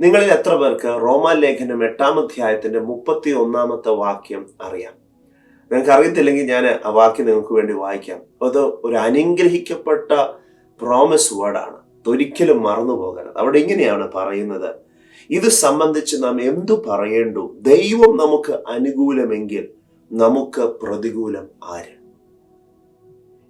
നിങ്ങളിൽ എത്ര പേർക്ക് റോമാ ലേഖനം എട്ടാം അധ്യായത്തിന്റെ മുപ്പത്തി ഒന്നാമത്തെ വാക്യം അറിയാം? നിങ്ങൾക്ക് അറിയത്തില്ലെങ്കിൽ ഞാൻ ആ വാക്യം നിങ്ങൾക്ക് വേണ്ടി വായിക്കാം. അത് ഒരു അനുഗ്രഹിക്കപ്പെട്ട പ്രോമിസ് വേർഡാണ് ഒരിക്കലും മറന്നു പോകരുത്. അവിടെ ഇങ്ങനെയാണ് പറയുന്നത്. ഇത് സംബന്ധിച്ച് നാം എന്തു പറയേണ്ടു? ദൈവം നമുക്ക് അനുകൂലമെങ്കിൽ നമുക്ക് പ്രതികൂലം ആര്?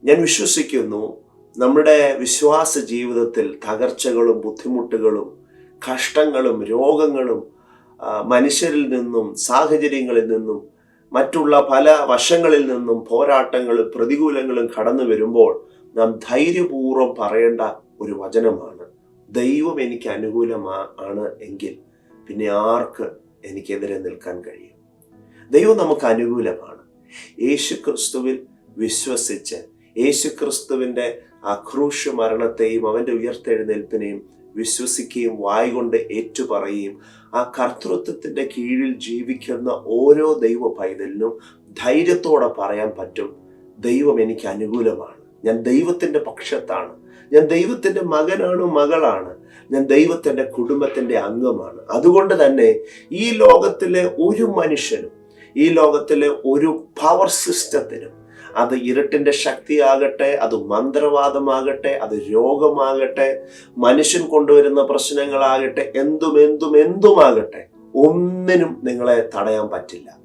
ഞാൻ വിശ്വസിക്കുന്നു നമ്മുടെ വിശ്വാസ ജീവിതത്തിൽ തകർച്ചകളും ബുദ്ധിമുട്ടുകളും കഷ്ടങ്ങളും രോഗങ്ങളും മനുഷ്യരിൽ നിന്നും സാഹചര്യങ്ങളിൽ നിന്നും മറ്റുള്ള പല വശങ്ങളിൽ നിന്നും പോരാട്ടങ്ങളും പ്രതികൂലങ്ങളും കടന്നു വരുമ്പോൾ നാം ധൈര്യപൂർവം പറയേണ്ട ഒരു വചനമാണ്. ദൈവം എനിക്ക് അനുകൂലമാ ആണ് എങ്കിൽ പിന്നെ ആർക്ക് എനിക്കെതിരെ നിൽക്കാൻ കഴിയും? ദൈവം നമുക്ക് അനുകൂലമാണ്. യേശു ക്രിസ്തുവിൽ വിശ്വസിച്ച് യേശു ക്രിസ്തുവിന്റെ ആ മരണത്തെയും അവന്റെ ഉയർത്തെഴുന്നേൽപ്പിനെയും വിശ്വസിക്കുകയും വായികൊണ്ട് ഏറ്റുപറയുകയും ആ കർത്തൃത്വത്തിന്റെ കീഴിൽ ജീവിക്കുന്ന ഓരോ ദൈവ പൈതലിനും ധൈര്യത്തോടെ പറയാൻ പറ്റും ദൈവം എനിക്ക് അനുകൂലമാണ്. ഞാൻ ദൈവത്തിന്റെ പക്ഷത്താണ്. ഞാൻ ദൈവത്തിന്റെ മകനാണ് മകളാണ്. ഞാൻ ദൈവത്തിന്റെ കുടുംബത്തിന്റെ അംഗമാണ്. അതുകൊണ്ട് തന്നെ ഈ ലോകത്തിലെ ഒരു മനുഷ്യനും ഈ ലോകത്തിലെ ഒരു പവർ സിസ്റ്റത്തിനും അത് ഇരുട്ടിന്റെ ശക്തിയാകട്ടെ അത് മന്ത്രവാദമാകട്ടെ അത് രോഗമാകട്ടെ മനുഷ്യൻ കൊണ്ടുവരുന്ന പ്രശ്നങ്ങളാകട്ടെ എന്തും എന്തും എന്തുമാകട്ടെ ഒന്നിനും നിങ്ങളെ തടയാൻ പറ്റില്ല.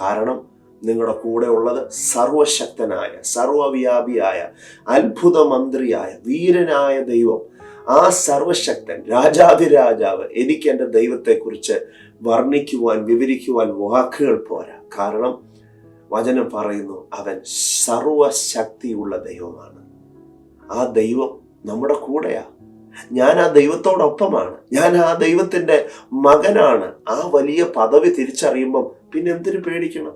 കാരണം നിങ്ങളുടെ കൂടെ ഉള്ളത് സർവശക്തനായ സർവവ്യാപിയായ അത്ഭുത മന്ത്രിയായ വീരനായ ദൈവം. ആ സർവശക്തൻ രാജാതിരാജാവ് എനിക്ക് എന്റെ ദൈവത്തെക്കുറിച്ച് വർണിക്കുവാൻ വിവരിക്കുവാൻ വാക്കുകൾ പോരാ. കാരണം വചനം പറയുന്നു അവൻ സർവശക്തിയുള്ള ദൈവമാണ്. ആ ദൈവം നമ്മുടെ കൂടെയാ. ഞാൻ ആ ദൈവത്തോടൊപ്പമാണ്. ഞാൻ ആ ദൈവത്തിന്റെ മകനാണ്. ആ വലിയ പദവി തിരിച്ചറിയുമ്പം പിന്നെ എന്തിനു പേടിക്കണം?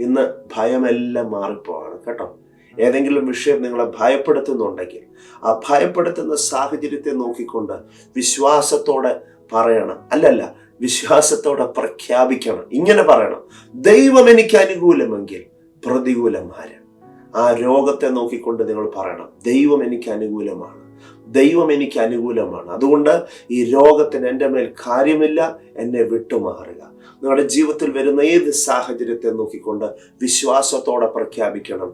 ഇന്ന് ഭയമെല്ലാം മാറിപ്പോവാണ് കേട്ടോ. ഏതെങ്കിലും വിഷയം നിങ്ങളെ ഭയപ്പെടുത്തുന്നുണ്ടെങ്കിൽ ആ ഭയപ്പെടുത്തുന്ന സാഹചര്യത്തെ നോക്കിക്കൊണ്ട് വിശ്വാസത്തോടെ പറയണം. അല്ലല്ല വിശ്വാസത്തോടെ പ്രഖ്യാപിക്കണം. ഇങ്ങനെ പറയണം. ദൈവം എനിക്ക് അനുകൂലമെങ്കിൽ പ്രതികൂലം ആര് ആ രോഗത്തെ നോക്കിക്കൊണ്ട് നിങ്ങൾ പറയണം. ദൈവം എനിക്ക് അനുകൂലമാണ്. ദൈവം എനിക്ക് അനുകൂലമാണ്. അതുകൊണ്ട് ഈ രോഗത്തിന് എന്റെ മേൽ കാര്യമില്ല എന്നെ വിട്ടുമാറുക. നിങ്ങളുടെ ജീവിതത്തിൽ വരുന്ന ഏത് സാഹചര്യത്തെ നോക്കിക്കൊണ്ട് വിശ്വാസത്തോടെ പ്രഖ്യാപിക്കണം.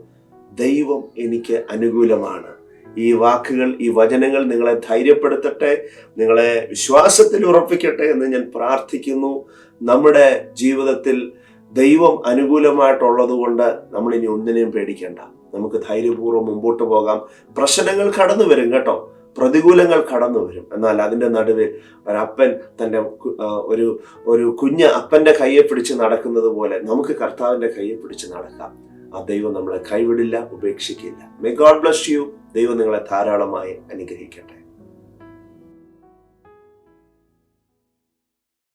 ദൈവം എനിക്ക് അനുകൂലമാണ്. ഈ വാക്കുകൾ ഈ വചനങ്ങൾ നിങ്ങളെ ധൈര്യപ്പെടുത്തട്ടെ നിങ്ങളെ വിശ്വാസത്തിൽ ഉറപ്പിക്കട്ടെ എന്ന് ഞാൻ പ്രാർത്ഥിക്കുന്നു. നമ്മുടെ ജീവിതത്തിൽ ദൈവം അനുകൂലമായിട്ടുള്ളത് കൊണ്ട് നമ്മൾ ഇനി ഒന്നിനെയും പേടിക്കേണ്ട. നമുക്ക് ധൈര്യപൂർവം മുമ്പോട്ട് പോകാം. പ്രശ്നങ്ങൾ കടന്നു വരും കേട്ടോ. പ്രതികൂലങ്ങൾ കടന്നു വരും. എന്നാൽ അതിന്റെ നടുവിൽ ഒരപ്പൻ തന്റെ ഒരു ഒരു കുഞ്ഞ് അപ്പന്റെ കയ്യെ പിടിച്ച് നടക്കുന്നത് പോലെ നമുക്ക് കർത്താവിന്റെ കയ്യെ പിടിച്ച് നടക്കാം. ആ ദൈവം നമ്മളെ കൈവിടില്ല ഉപേക്ഷിക്കില്ല. മേ ഗോഡ് ബ്ലസ് യു ദൈവം നിങ്ങളെ ധാരാളമായി അനുഗ്രഹിക്കട്ടെ.